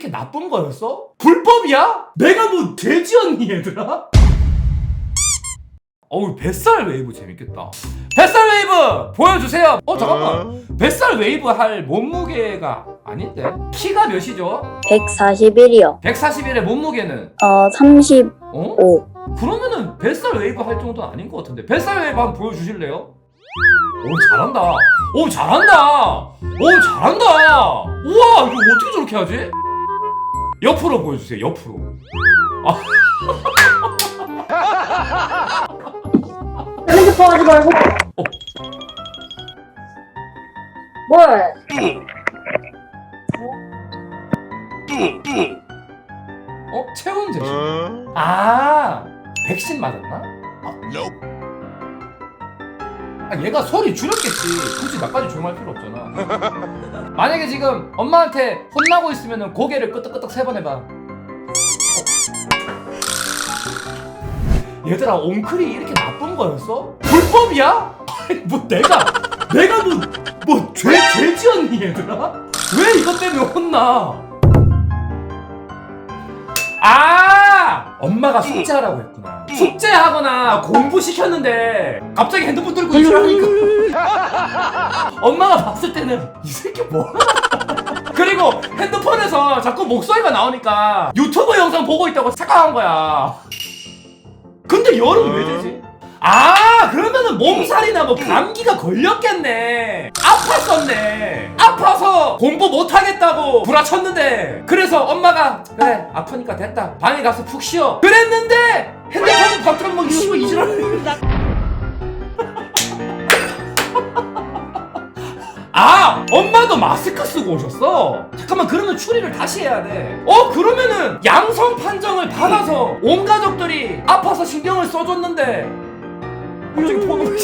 이렇게 나쁜 거였어? 불법이야? 내가 뭐 돼지였니 얘들아? 어우 뱃살 웨이브 재밌겠다 뱃살 웨이브 보여주세요 어 잠깐만 뱃살 웨이브 할 몸무게가 아닌데 키가 몇이죠? 141이요. 141의 몸무게는 어, 35. 어? 그러면은 뱃살 웨이브 할 정도는 아닌 것 같은데 뱃살 웨이브 한번 보여주실래요? 오 잘한다 오 잘한다 오 잘한다 우와 이거 어떻게 저렇게 하지? 옆으로 보여주세요 옆으로 핸드폰 하지 말고. 어. 뭘? 어? 체온 재심 아 백신 맞았나? 아 얘가 소리 줄였겠지 굳이 나까지 조용할 필요 없잖아 만약에 지금 엄마한테 혼나고 있으면 고개를 끄덕끄덕 세 번 해봐 어? 얘들아 옹클이 이렇게 나쁜 거였어? 불법이야? 뭐 내가 내가 뭐뭐죄 죄지었니 얘들아? 왜 이것 때문에 혼나? 아 엄마가 숙제하라고 했구나. 숙제하거나 공부 시켰는데 갑자기 핸드폰 들고 있으라니까. 엄마가 봤을 때는 이 새끼 뭐야 그리고 핸드폰에서 자꾸 목소리가 나오니까 유튜브 영상 보고 있다고 착각한 거야. 근데 열은 왜 되지? 아 그러면은 몸살이나 뭐 감기가 걸렸겠네. 아팠었네. 아파서 공부 못하겠다고 구라쳤는데. 그래서 엄마가 그래 아프니까 됐다. 방에 가서 푹 쉬어. 그랬는데 핸드폰 갑자기 막 이러고 이지랄 아 엄마도 마스크 쓰고 오셨어? 잠깐만 그러면 추리를 다시 해야 돼 어 그러면은 양성 판정을 받아서 온 가족들이 아파서 신경을 써줬는데 갑자기 폰을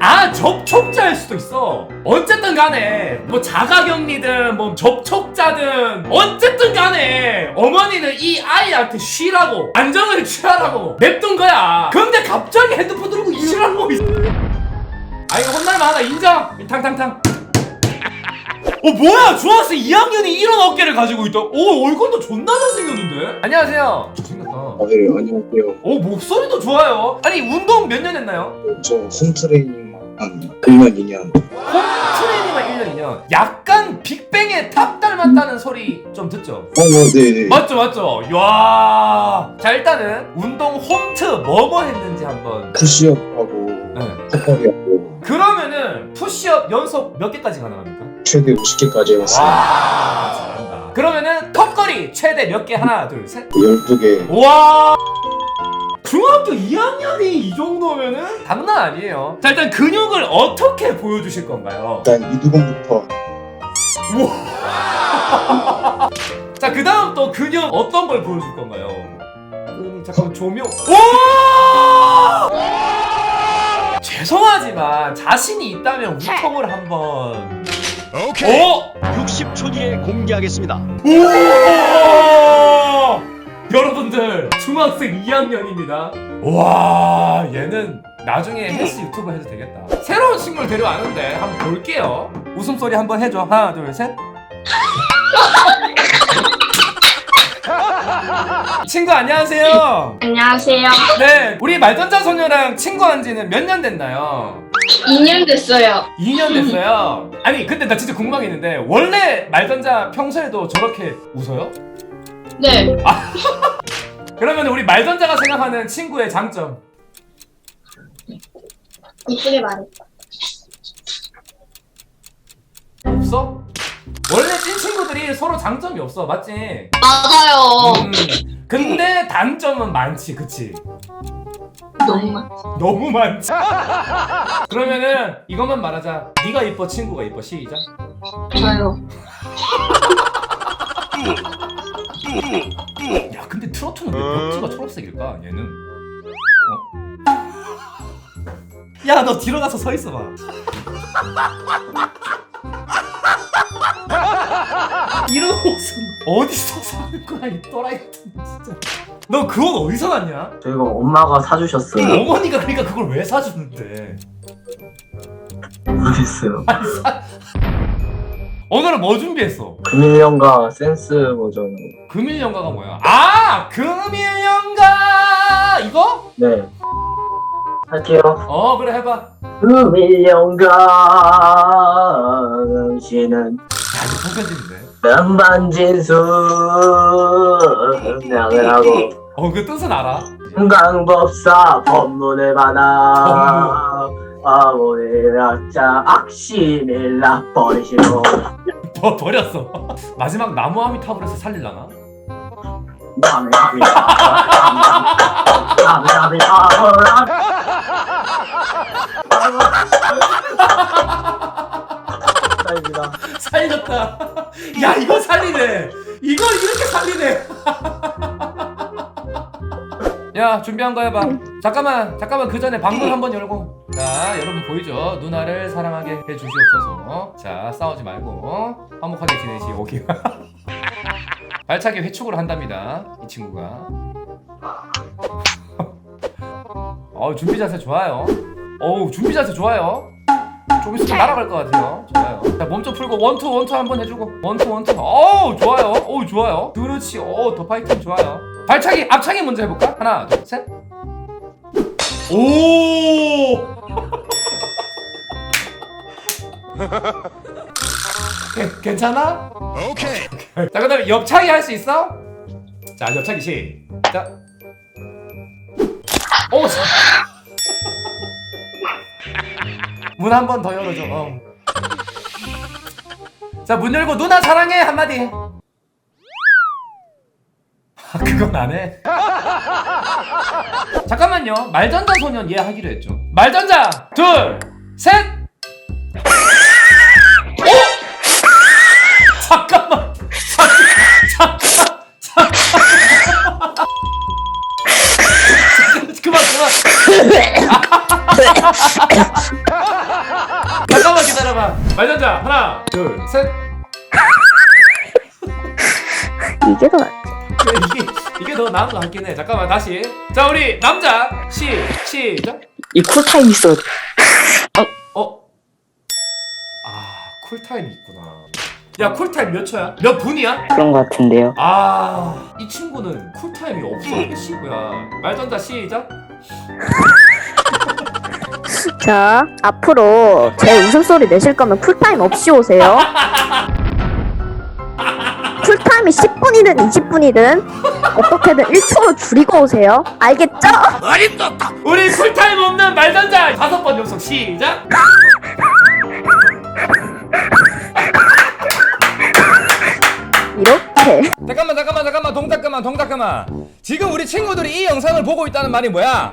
아 접촉자일 수도 있어. 어쨌든 간에 뭐 자가격리든 뭐 접촉자든 어쨌든 간에 어머니는 이 아이한테 쉬라고 안정을 취하라고 냅둔 거야. 근데 갑자기 핸드폰 들고 이시라고. 아 이거 혼날만 하다. 인정. 탕탕탕 어 뭐야 중학생 2학년이 이런 어깨를 가지고 있다 오 얼굴도 존나 잘생겼는데 안녕하세요 잘생겼다 아, 네, 안녕하세요. 오 목소리도 좋아요 아니 운동 몇 년 했나요? 저 홈트레이닝만 한 1년, 2년. 홈 트레이닝만 1년 2년 약간 빅뱅의 탑 닮았다는 소리 좀 듣죠? 어, 어, 네. 맞죠 맞죠 야. 자 일단은 운동 홈트 뭐뭐 했는지 한번 푸시업하고, 네. 턱걸이하고, 그러면 은 푸시업 연속 몇 개까지 가능합니까? 최대 50개까지 해봤어요. 와 잘한다 그러면은 턱걸이 최대 몇 개 하나 둘 셋 12개. 와 중학교 2학년이 이 정도면은 장난 아니에요 자 일단 근육을 어떻게 보여주실 건가요? 일단 이두근부터 자, 그 다음 또 근육 어떤 걸 보여줄 건가요? 끈이 잠깐 조명. 오! 죄송하지만 자신이 있다면 우통을 한번. 오케이. 오! 60초 뒤에 공개하겠습니다. 오! 여러분들 중학생 2학년입니다. 와, 얘는 나중에 헬스 유튜버 해도 되겠다. 새로운 친구를 데려왔는데 한번 볼게요. 웃음소리 한번 해줘. 하나, 둘, 셋. 친구 안녕하세요. 안녕하세요. 네, 우리 말전자 소녀랑 친구한 지는 몇 년 됐나요? 2년 됐어요. 2년 됐어요. 아니, 근데 나 진짜 궁금한 게 있는데 원래 말전자 평소에도 저렇게 웃어요? 네. 그러면 우리 말전자가 생각하는 친구의 장점 이쁘게 말해. 없어? 원래 찐 친구들이 서로 장점이 없어, 맞지? 맞아요. 음, 근데 단점은 많지, 그치? 너무 많. 너무 많지. 그러면은 이것만 말하자. 네가 이뻐, 친구가 이뻐. 시작. 저요. 야, 근데 트로트는 왜 벽지가 초록색일까? 얘는. 어? 야, 너 뒤로 가서 서 있어 봐. 이런 옷은 어디서 사는 거야, 이 또라이 같은 진짜. 너 그 옷 어디서 났냐? 저희가 엄마가 사주셨어요. 어머니가 그러니까 그걸 왜 사주는데? 모르겠어요. 오늘은 뭐 준비했어? 금일연가 센스 버전. 금일 연가가 뭐야? 아 금일 연가 이거? 네. 할게요. 어 그래 해봐. 야 금일연가 당신은 이거 통편집인데. 남반진수 명을 하고 어 그 뜻은 알아? 강법사 법문을 받아 아무리 약자 악신일라 버리시고 버, 버렸어. 마지막 나무 아미타불에서 살릴라나? 살렸다. 야 이거 살리네. 이걸 이렇게 살리네. 야 준비한 거 해봐. 잠깐만 잠깐만 그 전에 방문 한번 열고. 자 여러분 보이죠? 누나를 사랑하게 해주시옵소서. 자 싸우지 말고 화목하게 지내시오기. 발차기 회축을 한답니다. 이 친구가. 어 준비 자세 좋아요. 어우 준비 자세 좋아요. 좀 있으면 날아갈 것 같아요. 좋아요. 자, 몸 좀 풀고 원투 원투 한번 해주고 원투 원투. 어우 좋아요. 어우 좋아요. 그렇지. 어더 파이팅 좋아요. 발차기 앞차기 먼저 해볼까? 하나 둘 셋. 오. 괜- 괜찮아? 오케이. 자 그다음에 옆차기 할 수 있어? 자 옆차기 시작. 오. 문 한 번 더 열어줘. 어. 자 문 열고 누나 사랑해 한마디. 해. 아, 그건 안 해. 잠깐만요. 말전자 소년 얘 하기로 했죠. 말전자 둘 셋. 오! 잠깐만. 잠깐. 잠깐. 잠깐. 그만 그만. 기다려봐. 말전자 하나 둘 셋. 이게 더 낫- 그래, 이게 이게 더 나은 것 같긴 해. 잠깐만 다시. 자 우리 남자 시 시작. 이 쿨타임 있어. 어. 아 쿨타임이 있구나. 야 쿨타임 몇 초야? 몇 분이야? 그런 것 같은데요. 아 이 친구는 쿨타임이 없어 이게 친구야. 말전자 시작. 자, 앞으로 제 웃음소리 내실 거면 쿨타임 없이 오세요. 쿨타임이 10분이든 20분이든 어떻게든 1초로 줄이고 오세요. 알겠죠? 우리 쿨타임 없는 말전자 다섯 번 연속 시작. 이렇게. 잠깐만 잠깐만 잠깐만 동작 그만 동작 그만 지금 우리 친구들이 이 영상을 보고 있다는 말이 뭐야